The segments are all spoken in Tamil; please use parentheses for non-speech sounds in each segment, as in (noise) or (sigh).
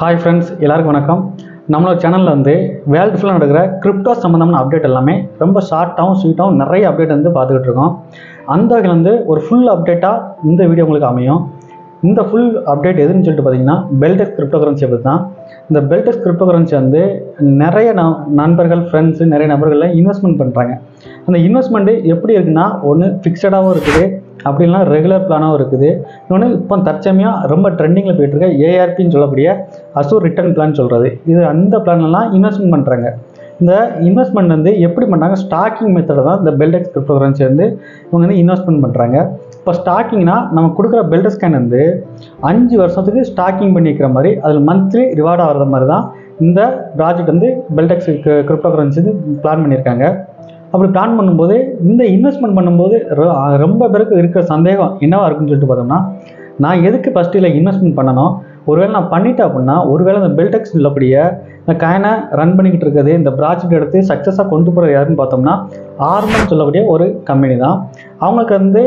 ஹாய் ஃப்ரெண்ட்ஸ் எல்லாருக்கும் வணக்கம். நம்மளோட சேனலில் வந்து வேர்ல்டு ஃபுல்லாக நடக்கிற கிரிப்டோ சம்மந்தமான அப்டேட் எல்லாமே ரொம்ப ஷார்ட்டாகவும் ஸ்வீட்டாகவும் நிறைய அப்டேட் வந்து பார்த்துக்கிட்டு இருக்கோம். அந்த வகையில் வந்து ஒரு ஃபுல் அப்டேட்டாக இந்த வீடியோ உங்களுக்கு அமையும். இந்த ஃபுல் அப்டேட் எதுன்னு சொல்லிட்டு பார்த்தீங்கன்னா பெல்டெக்ஸ் கிரிப்டோ கரன்சியை பற்றி தான் இந்த பெல்டெக்ஸ் கிரிப்டோ கரன்சி வந்து நிறைய ந நண்பர்கள் ஃப்ரெண்ட்ஸு நிறைய நபர்கள்லாம் இன்வெஸ்ட்மெண்ட் பண்ணுறாங்க அந்த இன்வெஸ்ட்மெண்ட்டு எப்படி இருக்குன்னா ஒன்று ஃபிக்ஸடாகவும் இருக்குது. அப்படின்னா ரெகுலர் பிளானாகவும் இருக்குது. இன்னொன்று இப்போ தற்சமயம் ரொம்ப ட்ரெண்டிங்கில் போயிட்டுருக்க ஏஆர்பின்னு சொல்லக்கூடிய அசூர் ரிட்டர்ன் பிளான் சொல்கிறது இது அந்த பிளான்லாம் இன்வெஸ்ட்மெண்ட் பண்ணுறாங்க இந்த இன்வெஸ்ட்மெண்ட் வந்து எப்படி பண்ணுறாங்க ஸ்டாக்கிங் மெத்தடை தான் இந்த பெல்டெக்ஸ் கிரிப்டோ கரன்சி வந்து இவங்க வந்து இன்வெஸ்ட்மெண்ட் பண்ணுறாங்க இப்போ ஸ்டாக்கிங்னா நம்ம கொடுக்குற பெல்டர் ஸ்கேன் வந்து அஞ்சு வருஷத்துக்கு ஸ்டாக்கிங் பண்ணிக்கிற மாதிரி அதில் மந்த்லி ரிவார்ட் ஆகிற மாதிரி தான் இந்த ப்ராஜெக்ட் வந்து பெல்டெக்ஸ் கிரிப்டோ கரன்சி வந்து பிளான் பண்ணியிருக்காங்க. அப்படி பிளான் பண்ணும்போது இந்த இன்வெஸ்ட்மெண்ட் பண்ணும்போது ரொ- ரொம்ப பேருக்கு இருக்கிற சந்தேகம் என்னவாக இருக்குன்னு சொல்லிட்டு பார்த்தோம்னா நான் எதுக்கு ஃபஸ்ட்டு இல்லை இன்வெஸ்ட்மெண்ட் பண்ணணும்? ஒருவேளை நான் பண்ணிட்டேன் அப்படின்னா ஒருவேளை இந்த பெல்டெக்ஸ் உள்ளபடியே இந்த காயினை ரன் பண்ணிக்கிட்டு இருக்கிறது இந்த ப்ராஜெக்ட் எடுத்து சக்ஸஸாக கொண்டு போகிற யாருன்னு பார்த்தோம்னா ஆர்மன் சொல்லக்கூடிய ஒரு கம்பெனி தான். அவங்களுக்கு வந்து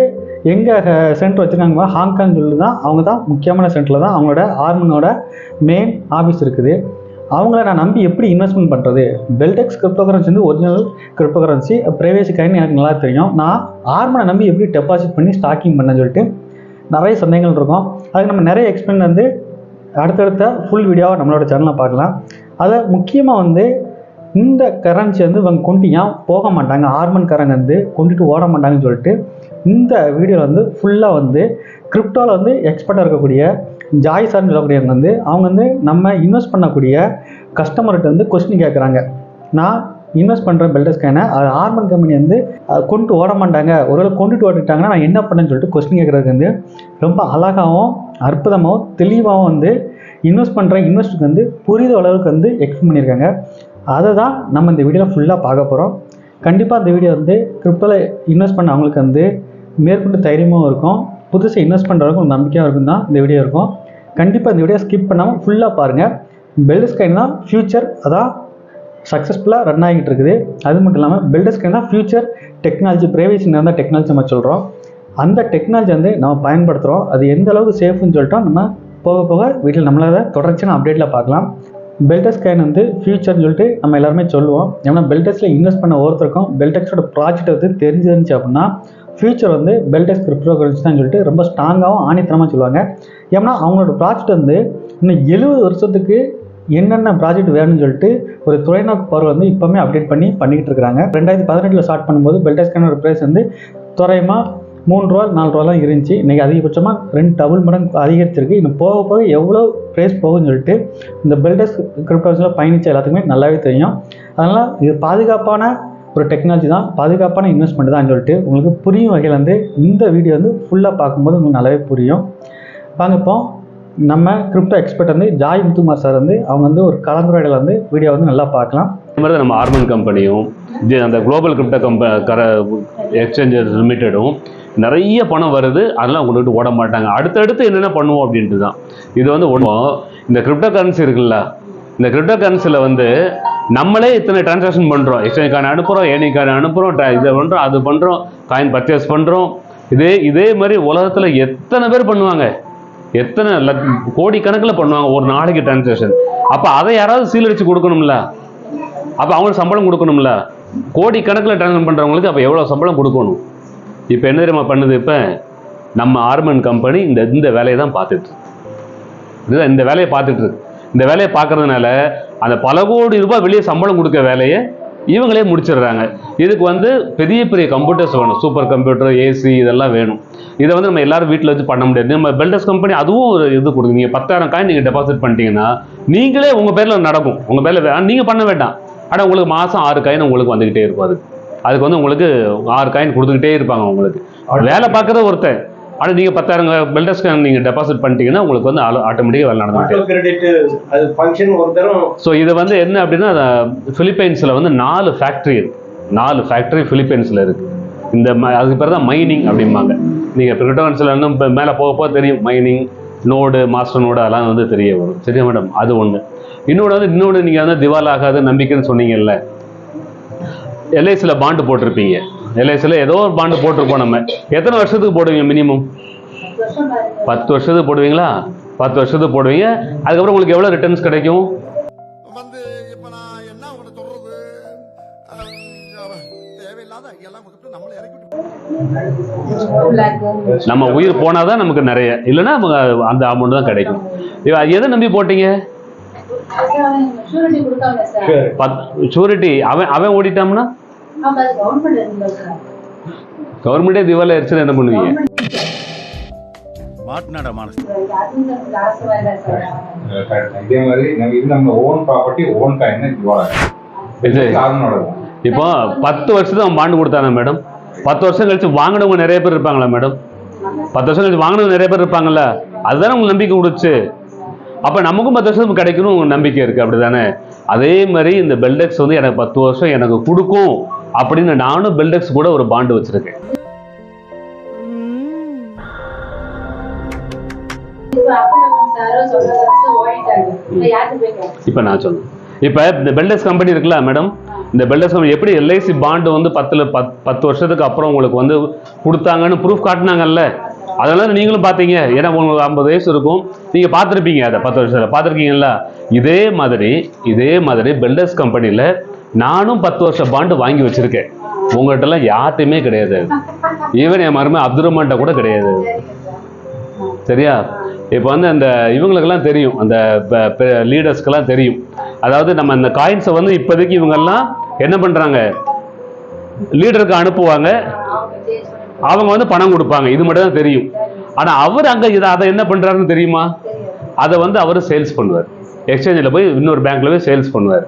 எங்கே சென்டர் வச்சுருக்காங்க ஹாங்காங் சொல்லி தான் அவங்க தான் முக்கியமான சென்டரில் தான் அவங்களோட ஆர்மனோட மெயின் ஆஃபீஸ் இருக்குது. அவங்கள நான் நம்பி எப்படி இன்வெஸ்ட்மெண்ட் பண்ணுறது பெல்டெக்ஸ் கிரிப்டோ கரன்சி வந்து original crypto currency privacy coin எனக்கு நல்லா தெரியும். நான் ஆர்மனை நம்பி எப்படி டெபாசிட் பண்ணி ஸ்டாக்கிங் பண்ணேன்னு சொல்லிட்டு நிறைய சந்தேகங்கள் இருக்கும். அதுக்கு நம்ம நிறைய எக்ஸ்பிளைன் வந்து அடுத்தடுத்த ஃபுல் வீடியோவை நம்மளோட சேனலில் பார்க்கலாம். அதை முக்கியமாக வந்து இந்த கரன்சி வந்து இவங்க கொண்டு ஏன் போக மாட்டாங்க? ஆர்மன் கரன் வந்து கொண்டுட்டு ஓட மாட்டாங்கன்னு சொல்லிட்டு இந்த வீடியோவில் வந்து ஃபுல்லாக வந்து கிரிப்டோவில் வந்து எக்ஸ்பர்ட்டாக இருக்கக்கூடிய ஜாய் சார்னு சொல்லக்கூடியவங்க வந்து அவங்க வந்து நம்ம இன்வெஸ்ட் பண்ணக்கூடிய கஸ்டமர்கிட்ட வந்து கொஸ்டின் கேட்குறாங்க நான் இன்வெஸ்ட் பண்ணுற பெல்டஸ்கான அது ஆர்மன் கம்பெனி வந்து அதை கொண்டு ஓட மாட்டாங்க. ஒருவேளை கொண்டுட்டு ஓடிட்டாங்கன்னா நான் என்ன பண்ணேன்னு சொல்லிட்டு கொஸ்டின் கேட்குறதுக்கு வந்து ரொம்ப அழகாகவும் அற்புதமாகவும் தெளிவாகவும் வந்து இன்வெஸ்ட் பண்ணுற இன்வெஸ்ட்டுக்கு வந்து புரித அளவுக்கு வந்து எக்ஸ்பிளைன் பண்ணியிருக்காங்க. அதை தான் நம்ம இந்த வீடியோவில் ஃபுல்லாக பார்க்க போகிறோம் கண்டிப்பாக இந்த வீடியோ வந்து கிரிப்டோவில் இன்வெஸ்ட் பண்ண அவங்களுக்கு வந்து மேற்கொண்டு தைரியமாகவும் இருக்கும். புதுசாக இன்வெஸ்ட் பண்ணுறவங்களுக்கு நம்பிக்கையாக இருக்கும் தான் இந்த வீடியோ இருக்கும். கண்டிப்பாக இந்த வீடியோ ஸ்கிப் பண்ணாமல் ஃபுல்லாக பாருங்கள் பெல்டஸ்கைன் தான் ஃப்யூச்சர் அதான் சக்ஸஸ்ஃபுல்லாக ரன் ஆகிட்டு இருக்குது அது மட்டும் இல்லாமல் பில்டர்ஸ்க்குனா ஃபியூச்சர் டெக்னாலஜி ப்ரைவேசி தான் டெக்னாலஜி நம்ம சொல்கிறோம் அந்த டெக்னாலஜி வந்து நம்ம பயன்படுத்துகிறோம் அது எந்த அளவுக்கு சேஃப்னு சொல்லிட்டோம் நம்ம போக போக வீட்டில் நம்மளால் தொடர்ச்சியான அப்டேட்டில் பார்க்கலாம். பெல்டஸ் ஸ்கேன் வந்து ஃபியூச்சர்னு சொல்லிட்டு நம்ம எல்லாருமே சொல்லுவோம். ஏன்னா பெல்டஸில் இன்வெஸ்ட் பண்ண ஒருத்தருக்கும் பெல்டெக்ஸோட ப்ராஜெக்ட் வந்து தெரிஞ்சிருந்துச்சு அப்படின்னா ஃபியூச்சர் வந்து பெல்டெக்ஸ் கிரிப்டோ கரன்சி தான் சொல்லிட்டு ரொம்ப ஸ்ட்ராங்காகவும் ஆணித்தனமாக சொல்லுவாங்க. ஏன்னா அவங்களோட ப்ராஜெக்ட் வந்து இன்னும் எழுபது வருஷத்துக்கு என்னென்ன ப்ராஜெக்ட் வேணும்னு சொல்லிட்டு ஒரு தொலைநோக்கு பார்வை வந்து இப்போவுமே அப்டேட் பண்ணி பண்ணிக்கிட்டு இருக்காங்க ரெண்டாயிரத்தி பதினெட்டில் ஸ்டார்ட் பண்ணும்போது பெல்டெக்ஸ்கான ப்ரைஸ் வந்து துறையமாக மூணு ரூபா நாலு ரூபாலாம் இருந்துச்சு. இன்றைக்கி அதிகபட்சமாக ரெண்டு டபுள் மடங்கு அதிகரிச்சிருக்கு. இன்னும் போக போக எவ்வளோ ப்ரைஸ் போகும்னு சொல்லிட்டு இந்த பில்டர்ஸ் கிரிப்டோஸில் பயணித்த எல்லாத்துக்குமே நல்லாவே தெரியும். அதனால் இது பாதுகாப்பான ஒரு டெக்னாலஜி தான். பாதுகாப்பான இன்வெஸ்ட்மெண்ட் தான் சொல்லிட்டு உங்களுக்கு புரியும் வகையில் வந்து இந்த வீடியோ வந்து ஃபுல்லாக பார்க்கும்போது உங்களுக்கு நல்லாவே புரியும். வாங்க இப்போ நம்ம கிரிப்டோ எக்ஸ்பர்ட் வந்து ஜாய் முத்துமார் சார் வந்து அவங்க வந்து ஒரு கலந்துரையாடல வந்து வீடியோ வந்து நல்லா பார்க்கலாம். அதே மாதிரி நம்ம ஆர்மன் கம்பெனியும் இது அந்த குளோபல் கிரிப்டோ கம்ப கர எக்ஸ்சேஞ்சஸ் லிமிட்டடும் நிறைய பணம் வருது அதெல்லாம் கொண்டு விட்டு ஓட மாட்டாங்க. அடுத்தடுத்து என்னென்ன பண்ணுவோம் அப்படின்ட்டு தான். இது வந்து ஒன்றும் இந்த கிரிப்டோ கரன்சி இருக்குல்ல இந்த கிரிப்டோ கரன்சியில் வந்து நம்மளே இத்தனை டிரான்சாக்ஷன் பண்ணுறோம் எக்ஸ்சேஞ்ச் காயின் அனுப்புகிறோம் ஏனி காயின் அனுப்புகிறோம் இதை பண்ணுறோம் அது பண்ணுறோம் காயின் பர்ச்சேஸ் பண்ணுறோம் இதே இதே மாதிரி உலகத்தில் எத்தனை பேர் பண்ணுவாங்க? எத்தனை லக் கோடிக்கணக்கில் பண்ணுவாங்க ஒரு நாளைக்கு டிரான்சாக்ஷன் அப்போ அதை யாராவது சீலடிச்சு கொடுக்கணும்ல? அப்போ அவங்களுக்கு சம்பளம் கொடுக்கணும்ல? கோடி கணக்கில் டிரான்ஸ்ஃபர் பண்ணுறவங்களுக்கு அப்போ எவ்வளோ சம்பளம் கொடுக்கணும்? இப்போ என்ன தெரியுமா பண்ணுது இப்போ? நம்ம ஆர்மன் கம்பெனி இந்த இந்த வேலையை தான் பார்த்துட்டு இருக்கு. இதுதான் இந்த வேலையை பார்த்துட்டு இருக்கு. இந்த வேலையை பார்க்கறதுனால அந்த பல கோடி ரூபாய் வெளியே சம்பளம் கொடுக்க வேலையை இவங்களே முடிச்சிடுறாங்க. இதுக்கு வந்து பெரிய பெரிய கம்ப்யூட்டர்ஸ் வேணும். சூப்பர் கம்ப்யூட்டர் ஏசி இதெல்லாம் வேணும். இதை வந்து நம்ம எல்லாரும் வீட்டில் வச்சு பண்ண முடியாது. நம்ம பெல்டர்ஸ் கம்பெனி அதுவும் ஒரு இது கொடுங்க நீங்கள் பத்தாயிரம் காயின் நீங்கள் டெபாசிட் பண்ணிட்டீங்கன்னா நீங்களே உங்கள் பேரில் நடக்கும். உங்கள் பேரில் நீங்கள் பண்ண வேண்டாம். ஆனால் உங்களுக்கு மாதம் ஆறு காயின் உங்களுக்கு வந்துக்கிட்டே இருக்கும். அதுக்கு அதுக்கு வந்து உங்களுக்கு ஆறு காயின் கொடுத்துக்கிட்டே இருப்பாங்க உங்களுக்கு. வேலை பார்க்குறது ஒருத்தன். ஆனால் நீங்கள் பத்தாயிரம் பெல்டஸ் காயின் நீங்கள் டெபாசிட் பண்ணிட்டீங்கன்னா உங்களுக்கு வந்து ஆட்டோமேட்டிக்காக வேலை தரம். ஸோ இது வந்து என்ன அப்படின்னா பிலிப்பைன்ஸில் வந்து நாலு ஃபேக்ட்ரி நாலு ஃபேக்ட்ரி பிலிப்பைன்ஸில் இருக்கு. இந்த அதுக்கு பேர் தான் மைனிங் அப்படிம்பாங்க. நீங்கள் கிரிப்டோகரன்சியில் இன்னும் மேலே போக போக தெரியும். மைனிங் நோடு மாஸ்டர் நோடு அதெல்லாம் வந்து தெரிய வரும். சரியா மேடம் அது ஒன்று இன்னொன்று வந்து இன்னொன்று நீங்கள் வந்து திவால் ஆகாத நம்பிக்கைன்னு சொன்னீங்கல்ல. எல்ஐசியில் பாண்டு போட்டிருப்பீங்க. எல்ஐசியில் ஏதோ ஒரு பாண்டு போட்டிருப்போம் நம்ம. எத்தனை வருஷத்துக்கு போடுவீங்க மினிமம் பத்து வருஷத்துக்கு போடுவீங்களா? பத்து வருஷத்துக்கு போடுவீங்க. அதுக்கப்புறம் உங்களுக்கு எவ்வளோ ரிட்டர்ன்ஸ் கிடைக்கும்? வந்து இப்ப நான் என்ன உங்கள்ட்ட சொல்றது? அஹ், தேவையில்லாத எல்லாம் கொடுத்து நம்மளை இறக்கி விட்டு நம்ம உயிர் போனாதான் நமக்கு நிறைய. இல்லைன்னா அந்த அமௌண்ட் தான் கிடைக்கும். எதை நம்பி போட்டீங்க? ஷூரிட்டி அவன் அவன் ஓடிட்டான்னா கவர்மெண்ட் திவாலி ஆயிடுச்சுன்னா என்ன பண்ணுவீங்க? மாட்டினாடா இதே மாதிரி நம்ம ஓன் ப்ராப்பர்ட்டி ஓன் காயின் காரணோட இப்போ பத்து வருஷத்துக்கு அவன் பாண்டு கொடுத்தானே மேடம் பத்து வருஷம் கழிச்சு வாங்கினவங்க நிறைய பேர் இருப்பாங்களா மேடம் பத்து வருஷம் கழிச்சு வாங்கினவங்க நிறைய பேர் இருப்பாங்கல்ல? அதுதானே உங்களுக்கு நம்பிக்கை கொடுச்சு அப்போ நமக்கும் பத்து வருஷம் கிடைக்கணும் உங்களுக்கு நம்பிக்கை இருக்கு அப்படிதானே அதே மாதிரி இந்த பெல்டெக்ஸ் வந்து எனக்கு பத்து வருஷம் எனக்கு கொடுக்கும். அப்படின்னு நானும் பெல்டெக்ஸ் கூட ஒரு பாண்டு வச்சிருக்கேன். இப்ப நான் சொல்றேன். இப்போ இந்த பெல்டெக்ஸ் கம்பெனி இருக்குல்ல மேடம் இந்த கம்பெனி எப்படி எல்ஐசி பாண்டு வந்து பத்துல பத் பத்து வருஷத்துக்கு அப்புறம் உங்களுக்கு வந்து கொடுத்தாங்கன்னு ப்ரூஃப் காட்டினாங்கல்ல? அதனால நீங்களும் பார்த்தீங்க ஏன்னா உங்களுக்கு ஐம்பது வயசு இருக்கும். நீங்க பார்த்துருப்பீங்க அதை பத்து வருஷத்துல. பார்த்துருக்கீங்கல்ல? இதே மாதிரி இதே மாதிரி பெல்டெக்ஸ் கம்பெனியில் நானும் பத்து வருஷம் பாண்டு வாங்கி வச்சிருக்கேன். உங்கள்கிட்டலாம் யார்ட்டையுமே கிடையாது. ஈவன் என் மருமை அப்துல் ரஹ்மான்ட்ட கூட கிடையாது. சரியா? இப்போ வந்து அந்த இவங்களுக்கெல்லாம் தெரியும். அந்த லீடர்ஸ்க்கெல்லாம் தெரியும். அதாவது நம்ம இந்த காயின்ஸை வந்து இப்போதைக்கு இவங்கெல்லாம் என்ன பண்ணுறாங்க லீடருக்கு அனுப்புவாங்க. அவங்க வந்து பணம் கொடுப்பாங்க. இது மட்டும் தான் தெரியும். ஆனால் அவர் அங்கே இதை அதை என்ன பண்ணுறாருன்னு தெரியுமா? அதை வந்து அவர் சேல்ஸ் பண்ணுவார். எக்ஸ்சேஞ்சில் போய் இன்னொரு பேங்க்ல போய் சேல்ஸ் பண்ணுவார்.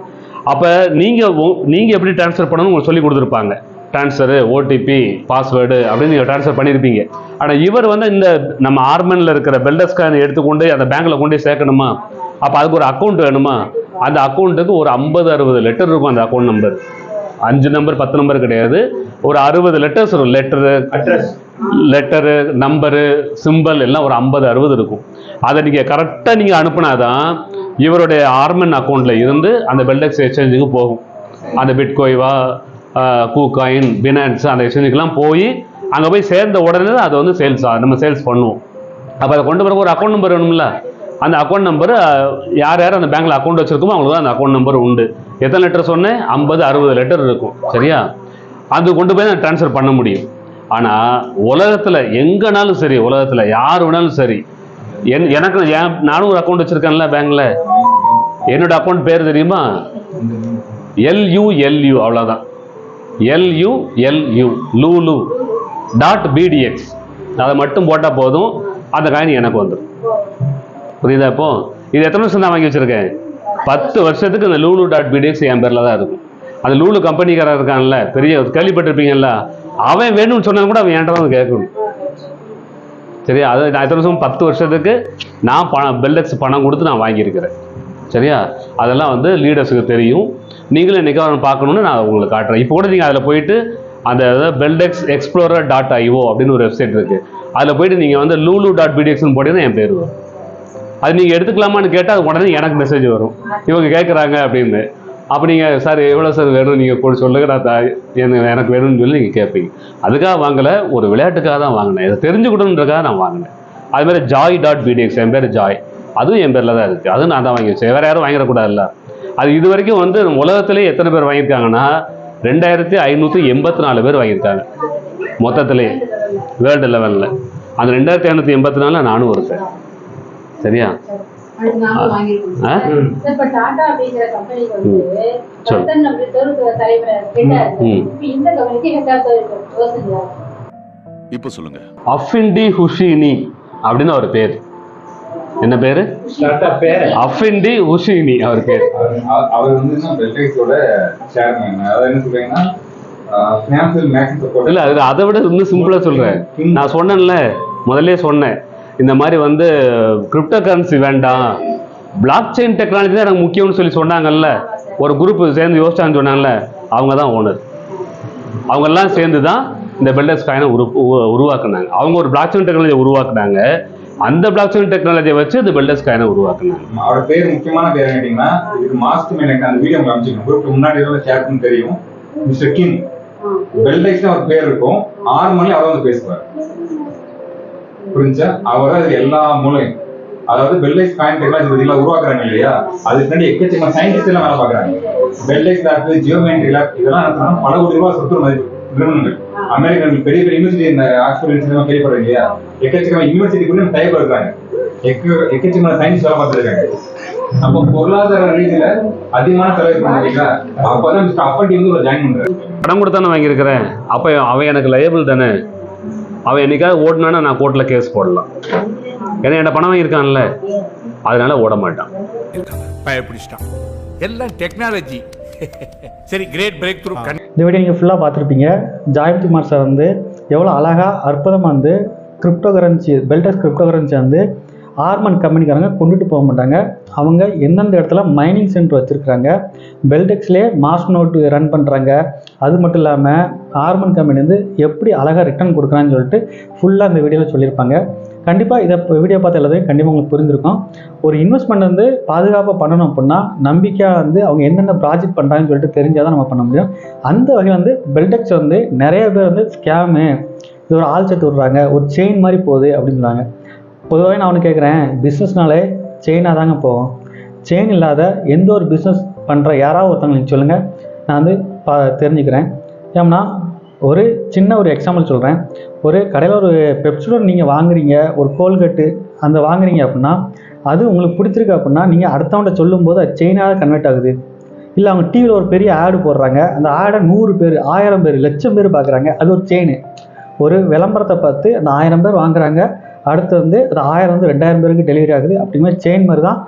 அப்போ நீங்கள் நீங்கள் எப்படி ட்ரான்ஸ்ஃபர் பண்ணணும் உங்களுக்கு சொல்லி கொடுத்துருப்பாங்க. ட்ரான்ஸ்ஃபரு ஓடிபி பாஸ்வேர்டு அப்படின்னு நீங்கள் ட்ரான்ஸ்ஃபர் பண்ணியிருப்பீங்க ஆனால் இவர் வந்து இந்த நம்ம ஆர்மனில் இருக்கிற பெல்டஸ்கான் எடுத்துக்கொண்டு அந்த பேங்க்கில் கொண்டு போய் சேர்க்கணுமா? அப்போ அதுக்கு ஒரு அக்கௌண்ட் வேணுமா? அந்த அக்கௌண்ட்டுக்கு ஒரு ஐம்பது அறுபது லெட்டர் இருக்கும் அந்த அக்கௌண்ட் நம்பர் அஞ்சு நம்பர் பத்து நம்பர் கிடையாது. ஒரு அறுபது லெட்டர்ஸ் இருக்கும் letter address letter number symbol எல்லாம் ஒரு ஐம்பது அறுபது இருக்கும். அதை நீங்கள் கரெக்டாக நீங்கள் அனுப்புனாதான் இவருடைய ஆர்மன் அக்கௌண்ட்டில் இருந்து அந்த பெல்டெக்ஸ் எக்ஸ்சேஞ்சுக்கு போகும். அந்த பிட்கோய்வா கூகாயின் பினான்ஸ் அந்த எக்ஸ்சேஞ்சுக்கெல்லாம் போய் அங்கே போய் சேர்ந்த உடனே தான் அதை வந்து சேல்ஸ் நம்ம சேல்ஸ் பண்ணுவோம். அப்போ அதை கொண்டு வரப்போ ஒரு அக்கௌண்ட் நம்பர் வேணும்ல? அந்த அக்கௌண்ட் நம்பர் யார் யார் அந்த பேங்க்கில் அக்கௌண்ட் வச்சுருக்கோமோ அவங்களுக்கு தான் அந்த அக்கௌண்ட் நம்பர் உண்டு. எத்தனை லெட்டர் சொன்னேன்? ஐம்பது அறுபது லெட்டர் இருக்கும். சரியா? அது கொண்டு போய் நான் ட்ரான்ஸ்ஃபர் பண்ண முடியும். ஆனால் உலகத்தில் எங்கேனாலும் சரி உலகத்தில் யார் வேணாலும் சரி என் எனக்கு என் நானும் ஒரு அக்கௌண்ட் வச்சுருக்கேன்ல பேங்க்கில் என்னோட அக்கௌண்ட் பேர் தெரியுமா? எல்யூஎல்யூ அவ்வளோதான் எல்யூஎல்யூ லூலு டாட் பிடிஎக்ஸ் அதை மட்டும் போட்டால் போதும். அந்த காயின் எனக்கு வந்துடும் புரியுதா இப்போ? இது எத்தனை வருஷம் தான் வாங்கி வச்சிருக்கேன்? பத்து வருஷத்துக்கு இந்த லூலு டாட் பிடிஎக்ஸ் என் பேரில் தான் இருக்கும். அந்த லூலு கம்பெனிக்காரர் இருக்கான்ல பெரிய கேள்விப்பட்டிருப்பீங்கல்ல அவன் வேணும்னு சொன்னாலும் கூட அவன் என்கிட்ட வந்து கேட்கணும். சரியா? அது நான் எத்தனை வருஷம் பத்து வருஷத்துக்கு நான் பணம் பெல்லெக்ஸ் பணம் கொடுத்து நான் வாங்கியிருக்கிறேன். சரியா? அதெல்லாம் வந்து லீடர்ஸுக்கு தெரியும். நீங்களும் என்னைக்கா அவன் பார்க்கணுன்னு நான் உங்களுக்கு காட்டுறேன். இப்போ கூட நீங்கள் அதில் போயிட்டு அந்த பெல்டெக்ஸ் எக்ஸ்ப்ளோரர் டாட் ஐஓ அப்படின்னு ஒரு வெப்சைட் இருக்குது அதில் போயிட்டு நீங்கள் வந்து லூலு டாட் பிடிஎக்ஸ்னு போட்டீங்கன்னா என் பேர் வரும். அது நீங்கள் எடுத்துக்கலாமான்னு கேட்டால் அது உடனே எனக்கு மெசேஜ் வரும். இவங்க கேட்குறாங்க அப்படின்னு. அப்போ நீங்கள் சார் எவ்வளோ சார் வேணும்? நீங்கள் கூட சொல்லுங்க நான் தா- எனக்கு எனக்கு வேணும்னு சொல்லி நீங்கள் கேட்பீங்க அதுக்காக வாங்கலை ஒரு விளையாட்டுக்காக தான் வாங்கினேன். இதை தெரிஞ்சுக்கணுன்றக்காக நான் வாங்கினேன். அது மாதிரி ஜாய் டாட் பிடிஎக்ஸ் என் பேர் ஜாய் அதுவும் என் பேரில் தான் இருக்குது அதுவும் நான் தான் வாங்கி வச்சேன். வேறு யாரும் வாங்கிடக்கூடாதுல்ல. அது இது வரைக்கும் வந்து உலகத்திலே எத்தனை பேர் வாங்கியிருக்காங்கன்னா ரெண்டாயிரத்தி ஐநூற்றி எண்பத்தி நாலு பேர் வாங்கியிருக்காங்க. மொத்தத்திலே வேர்ல்டு லெவலில் அந்த ரெண்டாயிரத்தி ஐநூற்றி எண்பத்தி நாலில் நானும் இருக்கேன் சரியா? இப்ப சொல்லுங்க. அஃபிண்டி ஹுஷினி அப்படின்னு அவர் பேர். என்ன பேர்? ஸ்டார்ட்அப் பேர். அஃபிண்டி ஹுஷினி அவர் பேர். அவர் வந்து அதை விட இன்னும் சிம்பிளா சொல்றேன். நான் சொன்னேன்ல முதல்ல சொன்னேன். இந்த மாதிரி வந்து கிரிப்டோ கரன்சி வேண்டாம். பிளாக் செயின் டெக்னாலஜி தான் எனக்கு முக்கியம்னு சொல்லி சொன்னாங்கல்ல. ஒரு குரூப் சேர்ந்து யோசிச்சாங்கன்னு சொன்னாங்கல்ல அவங்க தான் ஓனர் அவங்க எல்லாம் சேர்ந்து தான் இந்த பெல்டர்ஸ் காயினை உரு உருவாக்குனாங்க. அவங்க ஒரு பிளாக் செயின் டெக்னாலஜி உருவாக்குனாங்க. அந்த பிளாக் செயின் டெக்னாலஜியை வச்சு இந்த பெல்டர்ஸ் காயினை உருவாக்குனாங்க. அவரோட பேர் முக்கியமான பேர் கேட்டீங்கன்னா மாஸ்க்கு எனக்கு அந்த வீடியோ காமிச்சிருக்கேன் குரூப் முன்னாடி பண்ணி தெரியும். மிஸ்டர் கிங் பெல்டெக்ஸ் அவர் பேர் இருக்கும். ஆறு மணி அவர் வந்து பேசுவார். புரிஞ்சா அவர் தான் எல்லா மூலையும் அதாவது பெல்லைஸ் காயின் டெக்னாலஜி பத்திலாம் உருவாக்குறாங்க இல்லையா? அதுக்கு முன்னாடி எக்கச்சக்கமா சயின்டிஸ்ட் எல்லாம் வேலை பாக்குறாங்க பெல்லைஸ் லேப் ஜியோமெட்ரி லேப் இதெல்லாம் என்ன பல கோடி ரூபாய் சொத்து மதிப்பு நிறுவனங்கள். அமெரிக்கன் பெரிய பெரிய யூனிவர்சிட்டி இந்த ஆக்ஸ்போர்ட் யூனிவர்சிட்டி கேள்விப்படுறீங்க இல்லையா? எக்கச்சக்கமா யூனிவர்சிட்டி கூட டைப் இருக்காங்க எக்க எக்கச்சக்கமான சயின்ஸ் வேலை பார்த்துருக்காங்க. அப்போ பொருளாதார ரீதியில அதிகமான செலவு பண்ணீங்களா அப்பதான் மிஸ்டர் அப்பண்டி வந்து ஒரு ஜாயின் பண்றாரு. படம் கொடுத்தானே வாங்கியிருக்கிறேன். அப்ப அவன் எனக்கு லயபிள் தானே? அவன் என்னைக்காவது ஓடினானா நான் கோர்ட்டில் கேஸ் போடலாம். ஏன்னா என்கிட்ட பணம் வாங்கியிருக்கான்ல. அதனால ஓட மாட்டான். பயப்பிடிச்சிட்டான் எல்லாம் டெக்னாலஜி (laughs) சரி கிரேட் பிரேக் த்ரூ இந்த வீடியோ நீங்கள் ஃபுல்லாக பார்த்துருப்பீங்க. ஜாயத்குமார் சார் வந்து எவ்வளோ அழகாக அற்புதமாக வந்து crypto currency Beldex crypto currency வந்து ஆர்மன் கம்பெனிக்காரங்க கொண்டுட்டு போக மாட்டாங்க. அவங்க எந்தெந்த இடத்துல மைனிங் சென்டர் வச்சுருக்குறாங்க பெல்டெக்ஸ்லேயே மாஸ் நோட்டு ரன் பண்ணுறாங்க அது மட்டும் இல்லாமல் ஆர்மன் கம்பெனி வந்து எப்படி அழகாக ரிட்டர்ன் கொடுக்குறான்னு சொல்லிட்டு ஃபுல்லாக அந்த வீடியோவில் சொல்லியிருப்பாங்க. கண்டிப்பாக இதை வீடியோ பார்த்து எல்லாத்தையும் கண்டிப்பாக உங்களுக்கு புரிஞ்சிருக்கும் ஒரு இன்வெஸ்ட்மெண்ட் வந்து பாதுகாப்பாக பண்ணணும் அப்படின்னா நம்பிக்கையாக வந்து அவங்க என்னென்ன ப்ராஜெக்ட் பண்ணுறாங்கன்னு சொல்லிட்டு தெரிஞ்சால் தான் நம்ம பண்ண முடியும். அந்த வகையில் வந்து பெல்டெக்ஸ் வந்து நிறைய பேர் வந்து ஸ்கேமு இது ஒரு ஆள் சேர்த்து விட்றாங்க. ஒரு செயின் மாதிரி போகுது அப்படின்னு சொல்லுவாங்க பொதுவாகவே நான் ஒன்று கேட்குறேன் பிஸ்னஸ்னாலே செயினாக தாங்க போகும் செயின் இல்லாத எந்த ஒரு பிஸ்னஸ் பண்ணுற யாராவது ஒருத்தவங்களுக்கு சொல்லுங்கள் நான் வந்து பா தெரிஞ்சுக்கிறேன். ஏன்னா ஒரு சின்ன ஒரு எக்ஸாம்பிள் சொல்கிறேன் ஒரு கடையில் ஒரு பெப்சிடோன் நீங்கள் வாங்குறீங்க ஒரு கோல்கட்டு அந்த வாங்குறீங்க அப்படின்னா அது உங்களுக்கு பிடிச்சிருக்கு அப்படின்னா நீங்கள் அடுத்தவன்ட்ட சொல்லும்போது அது செயினாக கன்வெர்ட் ஆகுது. இல்லை அவங்க டிவியில் ஒரு பெரிய ஆடு போடுறாங்க. அந்த ஆடை நூறு பேர் ஆயிரம் பேர் லட்சம் பேர் பார்க்குறாங்க அது ஒரு செயின் ஒரு விளம்பரத்தை பார்த்து அந்த ஆயிரம் பேர் வாங்குறாங்க. அடுத்து வந்து அது ஆயிரம் வந்து ரெண்டாயிரம் பேருக்கு டெலிவரி ஆகுது. அப்படிங்கிற செயின் மாதிரி தான்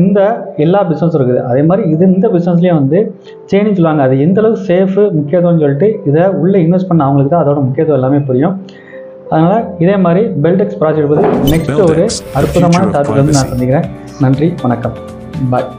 இந்த எல்லா பிஸ்னஸும் இருக்குது. அதே மாதிரி இது இந்த பிஸ்னஸ்லேயும் வந்து செயின்னு சொல்லுவாங்க. அது எந்த அளவுக்கு சேஃபு முக்கியத்துவம்னு சொல்லிட்டு இதை உள்ளே இன்வெஸ்ட் பண்ண அவங்களுக்கு தான் அதோட முக்கியத்துவம் எல்லாமே புரியும். அதனால் இதே மாதிரி பெல்டெக்ஸ் ப்ராஜெக்ட் பற்றி நெக்ஸ்ட் ஒரு அற்புதமான டாபிக் வந்து நான். சந்திக்கிறேன். நன்றி வணக்கம். பாய்